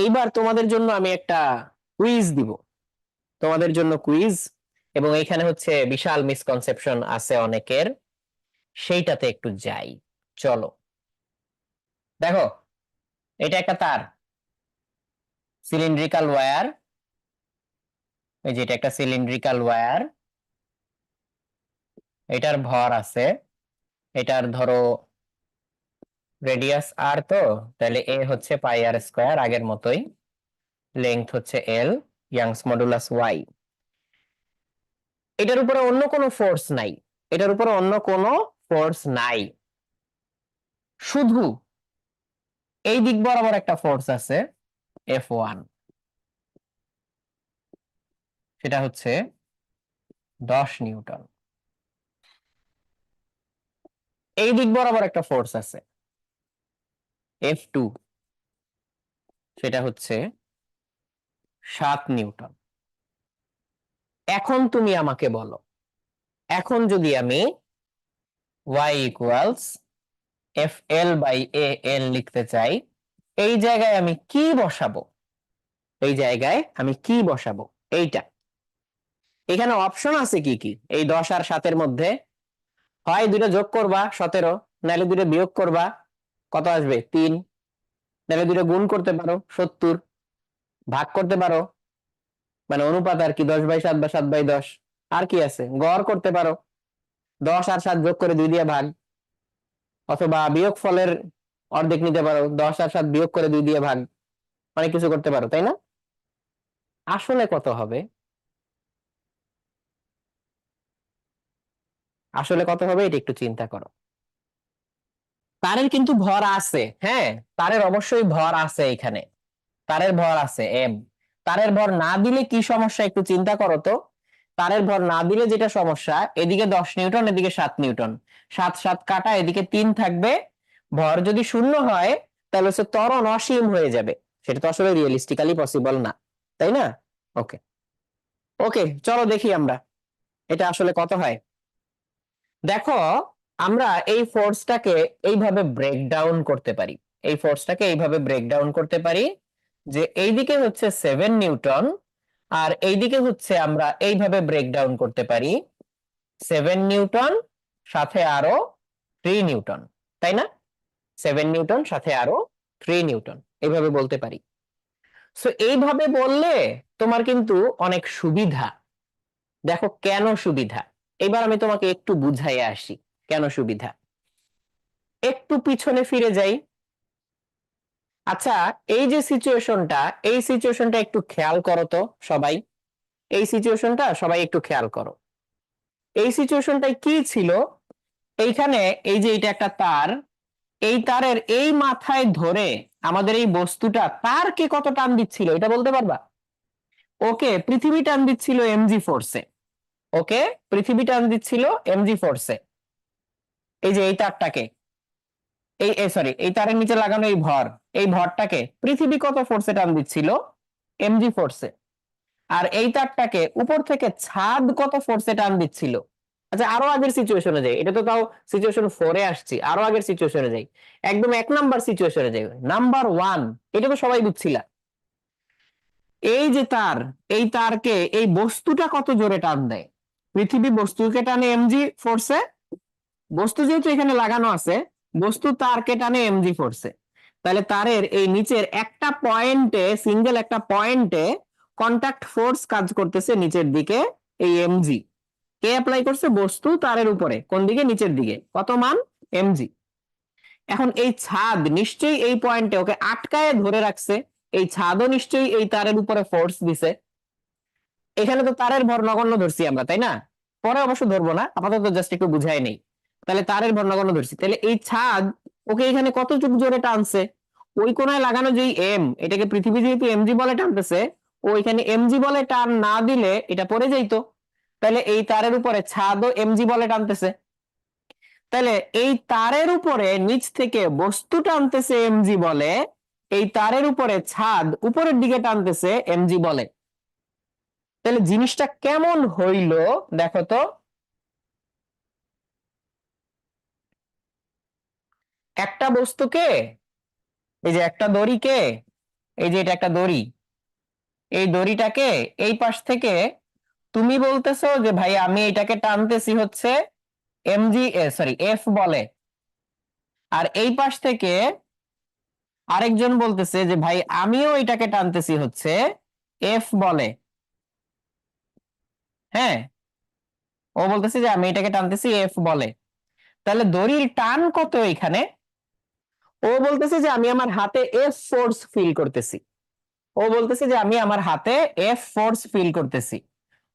এইবার তোমাদের জন্য আমি একটা কুইজ দিব। তোমাদের জন্য কুইজ এবং এখানে হচ্ছে বিশাল মিসকনসেপশন আছে অনেকের। সেইটাতে একটু যাই, চলো। দেখো, এটা একটা তার। সিলিন্ড্রিক্যাল ওয়্যার এই যে এটা একটা সিলিন্ড্রিক্যাল ওয়্যার এটার ভর আছে, এটার ধরো রেডিয়াস আর তো, তাহলে এ হচ্ছে পাই আর স্কোয়ার আগের মতোই। লেংথ হচ্ছে এল ইয়াংস মডুলাস ওয়াই এটার উপরে অন্য কোনো ফোর্স নাই। এটার উপরে অন্য কোনো ফোর্স নাই। শুধু এই দিক বরাবর একটা ফোর্স আছে এফ ওয়ান সেটা হচ্ছে দশ নিউটন। এই দিক বরাবর একটা ফোর্স আছে। এফ টু সেটা হচ্ছে সাত নিউটন। এখন তুমি আমাকে বলো, এখন যদি আমি y equals F L by A L লিখতে চাই, এই জায়গায় আমি কি বসাবো? এই জায়গায় আমি কি বসাবো? এইটা। এখানে অপশন আছে কি কি? এই দশ আর সাতের মধ্যে। হয় দুটো যোগ করবা, সতেরো, নাহলে দুটো বিয়োগ করবা। কত আসবে? তিন। নাহলে দুটো গুণ করতে পারো, সত্তর। ভাগ করতে পারো মানে অনুপাত আর কি, দশ বাই সাত বা সাত বাই দশ। আর কি আছে? গড় করতে পারো। দশ আর সাত যোগ করে দুই দিয়ে ভাগ। অথবা বিয়োগ ফলের অর্ধেক নিতে পারো, দশ আর সাত বিয়োগ করে দুই দিয়ে ভাগ। অনেক কিছু করতে পারো, তাই না? আসলে কত হবে? আসলে কত হবে? এটা একটু চিন্তা করো। তারের কিন্তু ভর আছে হ্যাঁ? তারের অবশ্যই ভর আছে এখানে। তারের ভর আছে এম তারের ভর না দিলে কি সমস্যা? একটু চিন্তা করো তো। তারের ভর না দিলে যেটা সমস্যা? এদিকে দশ নিউটন, এদিকে সাত নিউটন। সাত সাত কাটা, এদিকে তিন থাকবে। ভর যদি শূন্য হয়, তাহলে হচ্ছে ত্বরণ অসীম হয়ে যাবে। সেটা তো আসলে রিয়েলিস্টিক্যালি পসিবল না, তাই না? ওকে ওকে চলো দেখি আমরা। এটা আসলে কত হয়? দেখো আমরা এই ফোর্সটাকে এইভাবে ব্রেকডাউন করতে পারি। এই ফোর্সটাকে এইভাবে ব্রেকডাউন করতে পারি যে এইদিকে হচ্ছে সেভেন নিউটন আর এইদিকে হচ্ছে আমরা এইভাবে ব্রেকডাউন করতে পারি সেভেন নিউটন সাথে আরও থ্রি নিউটন, তাই না? সেভেন নিউটন সাথে আরও থ্রি নিউটন, এইভাবে বলতে পারি। সো এইভাবে বললে তোমার কিন্তু অনেক সুবিধা। দেখো কেন সুবিধা? এবার আমি তোমাকে একটু বুঝাইয়ে আসি। কেন সুবিধা? একটু পিছনে ফিরে যাই। আচ্ছা এই যে সিচুয়েশনটা এই সিচুয়েশনটা একটু খেয়াল করো তো সবাই। এই সিচুয়েশনটা সবাই একটু খেয়াল করো। এই সিচুয়েশনটাই কি ছিল? এইখানে এই যে এটা একটা তার, এই তারের এই মাথায় ধরে আমাদের এই বস্তুটা তারকে কত টান দিচ্ছিল? এটা বলতে পারবা? ওকে, পৃথিবী টান দিচ্ছিল এমজি ফোর্সে ওকে, পৃথিবী টান দিচ্ছিল এমজি ফোর্সে এই যে এই তারটাকে, এই সরি এই তারের নিচে লাগানো এই ভর, এই ভরটাকে পৃথিবী কত ফোর্সে টান দিচ্ছিল? এমজি ফোর্সে আর এই তারটাকে উপর থেকে ছাদ কত ফোর্সে টান দিচ্ছিল? আচ্ছা আরও আগের সিচুয়েশনে যাই, এটা তো তাও সিচুয়েশন ফোরে আসছি, আরও আগের সিচুয়েশনে যাই। একদম এক নাম্বার সিচুয়েশনে যাই। নাম্বার ওয়ান এটা তো সবাই বুঝছিলা। এই যে তার, এই তারকে, এই বস্তুটা কত জোরে টান দেয়? পৃথিবী বস্তুকে টানে এমজি ফোর্সে বস্তু যেহেতু এখানে লাগানো আছে, বস্তু তারকে টানে এমজি ফোর্সে তাহলে তারের এই নিচের একটা পয়েন্টে সিঙ্গেল একটা পয়েন্টে কন্টাক্ট ফোর্স কাজ করতেছে নিচের দিকে এই এমজি কে অ্যাপ্লাই করছে? বস্তু তারের উপরে, কোন দিকে? নিচের দিকে। কত মান? এমজি এখন এই ছাদ নিশ্চয়ই এই পয়েন্টে ওকে আটকায় ধরে রাখছে, এই ছাদও নিশ্চয়ই এই তারের উপরে ফোর্স দিছে। এখানে তো তারের ভর নগণ্য ধরছি আমরা, তাই না? পরে অবশ্য ধরবো না, আপাতত জাস্ট একটু বুঝাই নেই। তাহলে তারের ভর নগণ্য ধরছি। তাহলে এই ছাদ, ওকে এখানে কত চুপ জোরে টানছে? ওই কোনায় লাগানো যে এম এটাকে পৃথিবী যেহেতু এমজি বলে টানতেছে, ও এখানে এমজি বলে টান না দিলে এটা পড়ে যাইতো। তাহলে এই তারের উপরে ছাদও এমজি বলে টানতেছে। তাহলে এই তারের উপরে নিচ থেকে বস্তু টানতেছে এমজি বলে, এই তারের উপরে ছাদ উপরের দিকে টানতেছে এমজি বলে। তাহলে জিনিসটা কেমন হইল, দেখো তো। একটা বস্তুকে, এই যে একটা দড়িকে, এই যে এটা একটা দড়ি, এই দড়িটাকে এই পাশ থেকে তুমি বলতেছো যে, ভাই, আমি এটাকে টানতেছি হচ্ছে এমজি সরি এফ বলে। আর এই পাশ থেকে আরেকজন বলতেছে যে, ভাই, আমিও এটাকে টানতেছি হচ্ছে এফ বলে। হ্যাঁ? ও বলতেছে যে, আমি এটাকে টানতেছি এফ বলে। তাহলে দড়ির টান কত এখানে? ও বলতেছে যে আমি আমার হাতে এফ ফোর্স ফিল করতেছি। ও বলতেছে যে আমি আমার হাতে এফ ফোর্স ফিল করতেছি।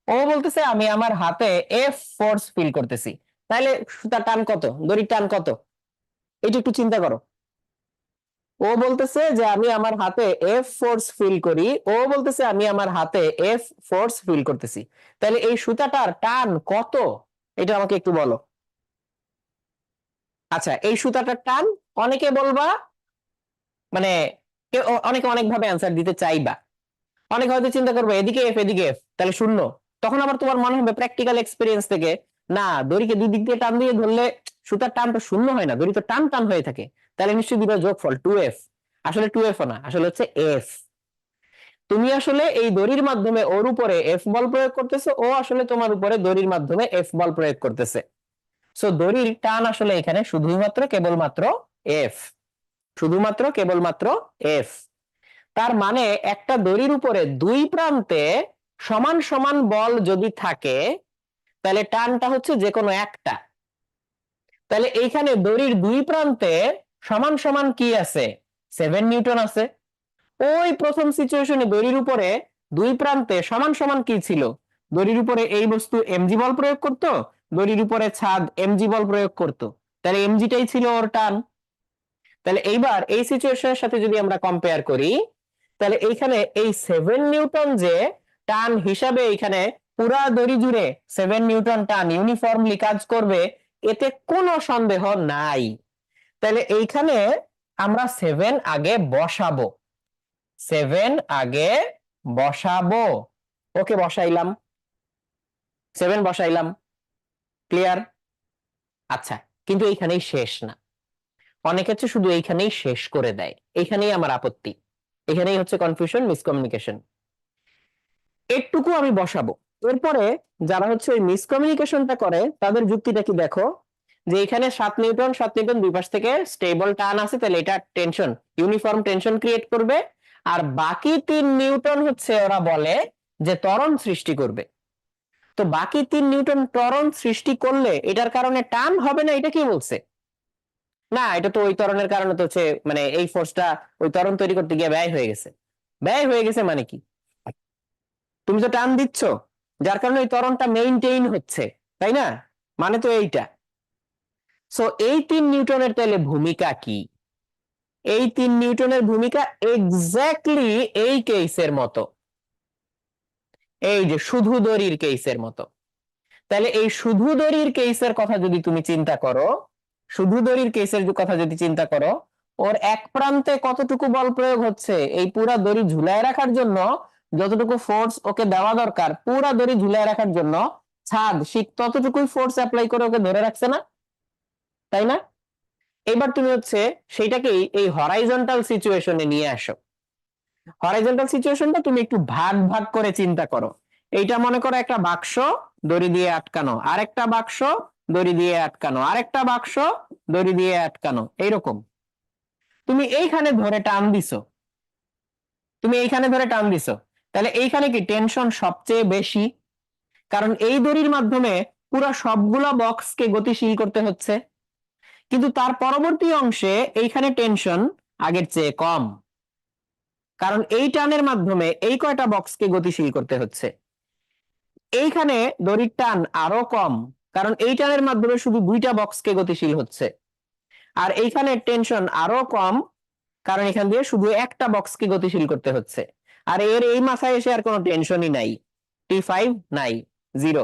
ও বলতেছে আমি আমার হাতে এফ ফোর্স ফিল করতেছি। তাহলে সুতার টান কত? দড়ির টান কত? এটা একটু চিন্তা করো। ও বলতেছে যে আমি আমার হাতে এফ ফোর্স ফিল করি। ও বলতেছে আমি আমার হাতে এফ ফোর্স ফিল করতেছি। তাহলে এই সুতাটার টান কত? এটা আমাকে একটু বলো। আচ্ছা এই সুতাটার টান, অনেকে বলবা মানে অনেকে ভাবে অ্যান্সার দিতে চাইবা। অনেকে হয়তো চিন্তা করবে, এদিকে এফ এদিকে এফ তাহলে শূন্য। তখন আবার তোমার মনে হবে প্র্যাকটিক্যাল এক্সপিরিয়েন্স থেকে, না, দড়িকে দুই দিক দিয়ে টান দিয়ে ধরলে সুতার টান তো শূন্য হয় না, দড়ি তো টান টান হয়ে থাকে। তাহলে নিশ্চয়ই দিবা যোগফল টু এফ আসলে টু এফ না, আসলে হচ্ছে এফ তুমি আসলে এই দড়ির মাধ্যমে ওর উপরে এফ বল প্রয়োগ করতেছে, ও আসলে তোমার উপরে দড়ির মাধ্যমে এফ বল প্রয়োগ করতেছে। সো দড়ির টান আসলে এখানে শুধুমাত্র কেবলমাত্র এফ শুধুমাত্র কেবলমাত্র এফ তার মানে একটা দড়ির উপরে দুই প্রান্তে সমান সমান বল যদি থাকে, তাহলে টানটা হচ্ছে যে কোনো একটা। তাহলে এইখানে দড়ির দুই প্রান্তে সমান সমান কি আছে? সেভেন নিউটন আছে। ওই প্রথম সিচুয়েশনে দড়ির উপরে দুই প্রান্তে সমান সমান কি ছিল? দড়ির উপরে এই বস্তু এমজি বল প্রয়োগ করত? দড়ির উপরে ছাদ এমজি বল প্রয়োগ করত। তাহলে এমজিটাই ছিল ওর টান। তাহলে এইবার এই সিচুয়েশনের সাথে যদি আমরা কম্পেয়ার করি, তাহলে এইখানে এই সেভেন নিউটন যে টান হিসাবে এখানে পুরা দড়ি জুড়ে সেভেন নিউটন টান ইউনিফর্মলি কাজ করবে, এতে কোনো সন্দেহ নাই। তাহলে এইখানে আমরা সেভেন আগে বসাবো। সেভেন আগে বসাবো। ওকে বসাইলাম। সেভেন বসাইলাম। ক্লিয়ার আচ্ছা কিন্তু এইখানেই শেষ না। অনেক হচ্ছে শুধু এইখানেই শেষ করে দেয়। এইখানেই আমার আপত্তি। এখানেই হচ্ছে কনফিউশন মিসকমিউনিকেশন এটুকু আমি বসাবো। এরপরে যারা হচ্ছে ওই মিসকমিউনিকেশনটা করে, তাদের যুক্তিটা কি দেখো? যে এখানে সাত নিউটন সাত নিউটন দুই পাশ থেকে স্টেবল টান আছে, তাহলে এটা টেনশন ইউনিফর্ম টেনশন ক্রিয়েট করবে। আর বাকি তিন নিউটন হচ্ছে ওরা বলে যে ত্বরণ সৃষ্টি করবে। তো বাকি তিন নিউটন ত্বরণ সৃষ্টি করলে এটার কারণে টান হবে না? এটা কি বলছে? না, এটা তো ওই ত্বরণের কারণে তো হচ্ছে মানে এই ফোর্সটা ওই ত্বরণ তৈরি করতে গিয়ে ব্যয় হয়ে গেছে। ব্যয় হয়ে গেছে মানে কি? তুমি তো টান দিচ্ছ, যার কারণে ওই ত্বরণটা মেইনটেইন হচ্ছে, তাই না? মানে তো এইটা। সো এই তিন নিউটনের তাহলে ভূমিকা কি? এই তিন নিউটনের ভূমিকা এক্স্যাক্টলি এই কেসের মতো। এই যে শুধু দড়ির কেসের মতো। তাহলে এই শুধু দড়ির কেসের কথা যদি তুমি চিন্তা করো, শুধু দড়ির কেসের কথা যদি চিন্তা করো, ওর এক প্রান্তে কতটুকু বল প্রয়োগ হচ্ছে? এই পুরা দড়ি ঝুলায় রাখার জন্য যতটুকু ফোর্স ওকে দেওয়া দরকার, পুরা দড়ি ঝুলায় রাখার জন্য ছাদ শীত ততটুকুই ফোর্স অ্যাপ্লাই করে ওকে ধরে রাখছে না? তাই না? এবার তুমি হচ্ছে সেইটাকেই এই হরাইজন্টাল সিচুয়েশনে নিয়ে আসো। হরাইজন্টাল সিচুয়েশনটা তুমি একটু ভাগ ভাগ করে চিন্তা করো। এইটা মনে করো একটা বাক্স, দড়ি দিয়ে আটকানো। আরেকটা বাক্স, দড়ি দিয়ে আটকানো। আরেকটা বাক্স, দড়ি দিয়ে আটকানো। এইরকম। তুমি এইখানে ধরে টান দিছো। তুমি এইখানে ধরে টান দিছো। তাহলে এইখানে কি টেনশন সবচেয়ে বেশি? কারণ এই দড়ির মাধ্যমে পুরো সবগুলা বক্সকে গতিশীল করতে হচ্ছে। কিন্তু তার পরবর্তী অংশে এইখানে টেনশন আগের চেয়ে কম। কারণ এই টানের মাধ্যমে এই কয়টা বক্সকে গতিশীল করতে হচ্ছে। এইখানে দড়ির টান আরও কম, কারণ এই টানের মাধ্যমে শুধু দুইটা বক্সকে গতিশীল হচ্ছে। আর এইখানে টেনশন আরও কম, কারণ এখান দিয়ে শুধু একটা বক্সকে গতিশীল করতে হচ্ছে। আর এর এই মাথায় এসে আর কোনো টেনশনই নাই। টি ফাইভ নাই, জিরো।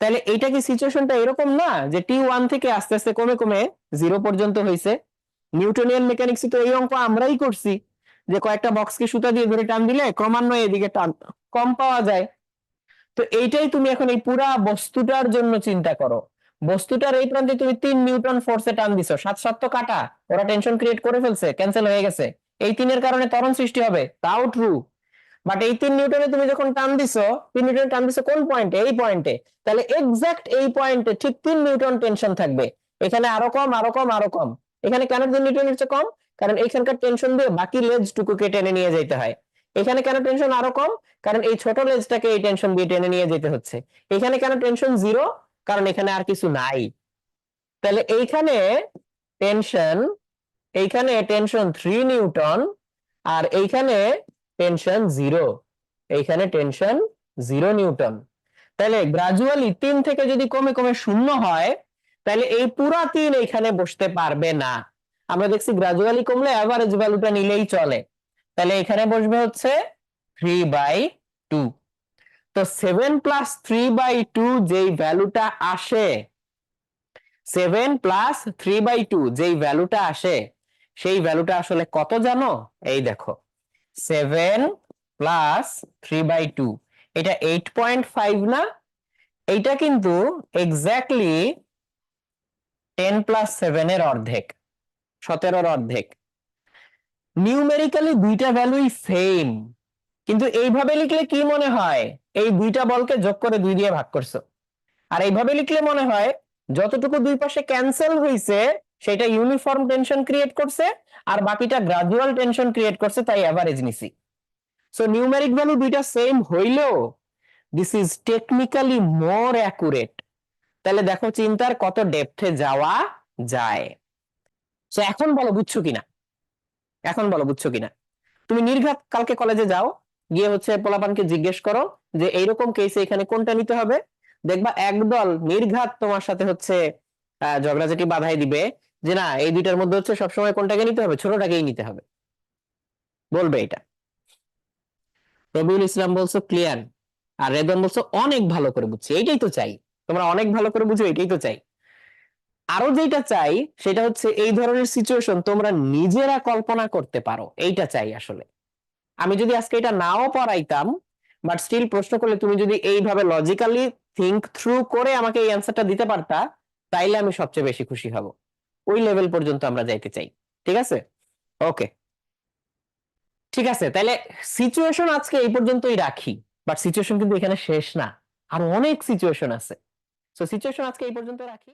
তাহলে এইটা কি সিচুয়েশনটা এরকম না, যে টি ওয়ান থেকে আস্তে আস্তে কমে কমে জিরো পর্যন্ত হয়েছে নিউটনিয়ান মেকানিক্সে তো এই অঙ্ক আমরাই করছি। যে কয়েকটা বক্সকে সুতা দিয়ে ধরে টান দিলে ক্রমান্বয়ে এদিকে টান, কম পাওয়া যায়। তো এইটাই তুমি এখন এই পুরা বস্তুটার জন্য চিন্তা করো। বস্তুটার এই প্রান্তে তুমি তিন নিউটন ফোর্সে টান দিছো, সাত সাত তো কাটা, ওরা টেনশন ক্রিয়েট করে ফেলছে ক্যান্সেল হয়ে গেছে। এই তিনের কারণে ত্বরণ সৃষ্টি হবে, তাও ট্রু বাট এই তিন নিউটনে তুমি যখন টান দিছো, তিন নিউটনে টান দিছো কোন পয়েন্টে এই পয়েন্টে তাহলে এক্সাক্ট এই পয়েন্টে ঠিক তিন নিউটন টেনশন থাকবে। এখানে আরও কম আরও কম আরও কম। এখানে কেন তিন নিউটনের চেয়ে কম? কারণ এইখানকার টেনশন দিয়ে বাকি লেজটুকুকে টেনে নিয়ে যেতে হয়। এখানে কেন টেনশন আরও কম? কারণ এই ছোট লেজটাকে এই টেনশন দিয়ে টেনে নিয়ে যেতে হচ্ছে। এখানে কেন টেনশন জিরো কারণ এখানে আর কিছু নাই। তাহলে এইখানে টেনশন এইখানে টেনশন থ্রি নিউটন আর এইখানে টেনশন জিরো এইখানে টেনশন জিরো নিউটন তাহলে গ্রাজুয়ালি তিন থেকে যদি কমে কমে শূন্য হয়, তাহলে এই পুরা তিন এইখানে বসতে পারবে না। আমরা দেখছি গ্রাজুয়ালি কমলে অ্যাভারেজ ভ্যালুটা নিলেই চলে। তাহলে এখানে বসবে হচ্ছে থ্রি বাই টু তো seven plus three by two যেই ভ্যালুটা আসে seven plus three by two যেই ভ্যালুটা আসে, সেই ভ্যালুটা আসলে কত জানো? এই দেখো seven plus three by two এটা এইট পয়েন্ট ফাইভ না, এইটা কিন্তু এক্স্যাক্টলি টেন প্লাস সেভেনের অর্ধেক। সতেরোর অর্ধেক। নিউমেরিক্যালি দুইটা ভ্যালুই সেম কিন্তু এইভাবে লিখলে কি মনে হয়? এই দুইটা বলকে যোগ করে দুই দিয়ে ভাগ করছ। আর এইভাবে লিখলে মনে হয়, যতটুকু দুই পাশে ক্যান্সেল হয়েছে সেটা ইউনিফর্ম টেনশন ক্রিয়েট করছে, আর বাকিটা গ্রাজুয়াল টেনশন ক্রিয়েট করছে, তাই অ্যাভারেজ নিছি। সো নিউমেরিক ভ্যালু দুইটা সেম হইলেও this is technically more accurate তাহলে দেখো চিন্তার কত ডেপথে যাওয়া যায়। সো এখন বলো, বুঝছ কিনা? এখন বলো, বুঝছ কিনা? তুমি নির্ঘাত কালকে কলেজে যাও, গিয়ে হচ্ছে পোলাপানকে জিজ্ঞেস করো যে, এইরকম কেসে এখানে কোনটা নিতে হবে? দেখবা একদল নির্ঘাত তোমার সাথে হচ্ছে ঝগড়াঝাটি বাধাই দিবে যে, না, এই দুইটার মধ্যে হচ্ছে সবসময় কোনটাকে নিতে হবে? ছোটটাকেই নিতে হবে। বলবে এটা। রবিউল ইসলাম বলছো ক্লিয়ার আর রেদন বলছো, অনেক ভালো করে বুঝছি। এইটাই তো চাই। তোমরা অনেক ভালো করে বুঝো এটাই তো চাই। আরও যেটা চাই, সেটা হচ্ছে এই ধরনের সিচুয়েশন তোমরা নিজেরা কল্পনা করতে পারো। এইটা চাই আসলে। আমি যদি আজকে এটা নাও পড়াইতাম বাট স্টিল প্রশ্ন করলে তুমি যদি এইভাবে লজিক্যালি থিঙ্ক থ্রু করে আমাকে এই অ্যান্সারটা দিতে পারতা, তাইলে আমি সবচেয়ে বেশি খুশি হব। ওই লেভেল পর্যন্ত আমরা যাইতে চাই। ঠিক আছে? ওকে ঠিক আছে তাহলে সিচুয়েশন আজকে এই পর্যন্তই রাখি বাট সিচুয়েশন কিন্তু এখানে শেষ না। আর অনেক সিচুয়েশন আছে। তো সিচুয়েশন আজকে এই পর্যন্ত রাখি।